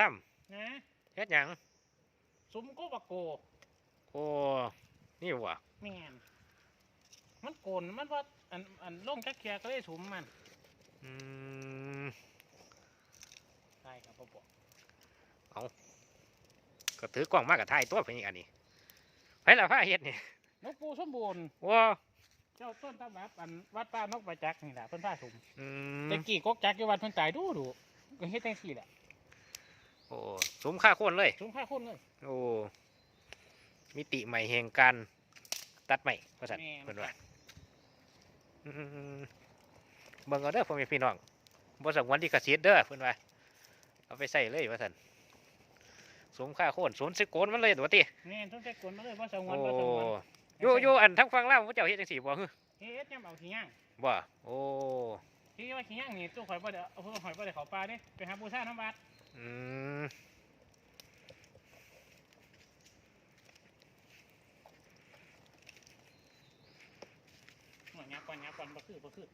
ทนะำเฮ็ดหยังซุ้มโกบะโกโอ้นี่วะแม่นมันโกนมันว่าอันอันลงจักเคียก็เลยสุมมันอืมใช่ครับพ่อบอกก็ถือกล้องมากกับถ่ายตัวเป็นอีกอันนี้ไผล่ะพาเฮ็ดนี่นกปูสมบูรณ์ว้าเจ้าต้นตำรับอันวัดป้านกประจักษ์นี่แหละเพิ่นพาสุมอืมแต่กี้กกจักรอยู่วัดเพิ่นตายดูดูก็เฮ็ดจังซี่แหละ โอ้สมค่าโคนเลยสุมค่าคนเลย โอ้ มิติใหม่แห่งการตัดใหม่ว่าซั่นแม่นเพิ่นว่าอืมเบิ่งเอาเด้อพ่อแม่พี่น้องบ่สงวนที่กสิทธิ์เด้อเพิ่นว่า เอาไปใส่เลยว่าซั่นสมค่าโคนสนสิโกนมันเลยตัวติแม่นต้องใช้กวนมาเลยว่าสงวโอ้นว่าสงวนอยู่อยู่อันทั้งฟังลาวพระเจ้าเฮ็ดจังซี่บ่ฮึเฮ็ดยามเอาขี้ย่างบ่โอ้ที่ว่าขี้ย่างนี่ตู้ข่อยบ่ได้เอาเพิ่นข่อยบ่ได้เข้าป่าเด้ไปหาบูชาน้ำวัด อืมหน่วยงานก่อนงานก่อนบ่คือบ่คือ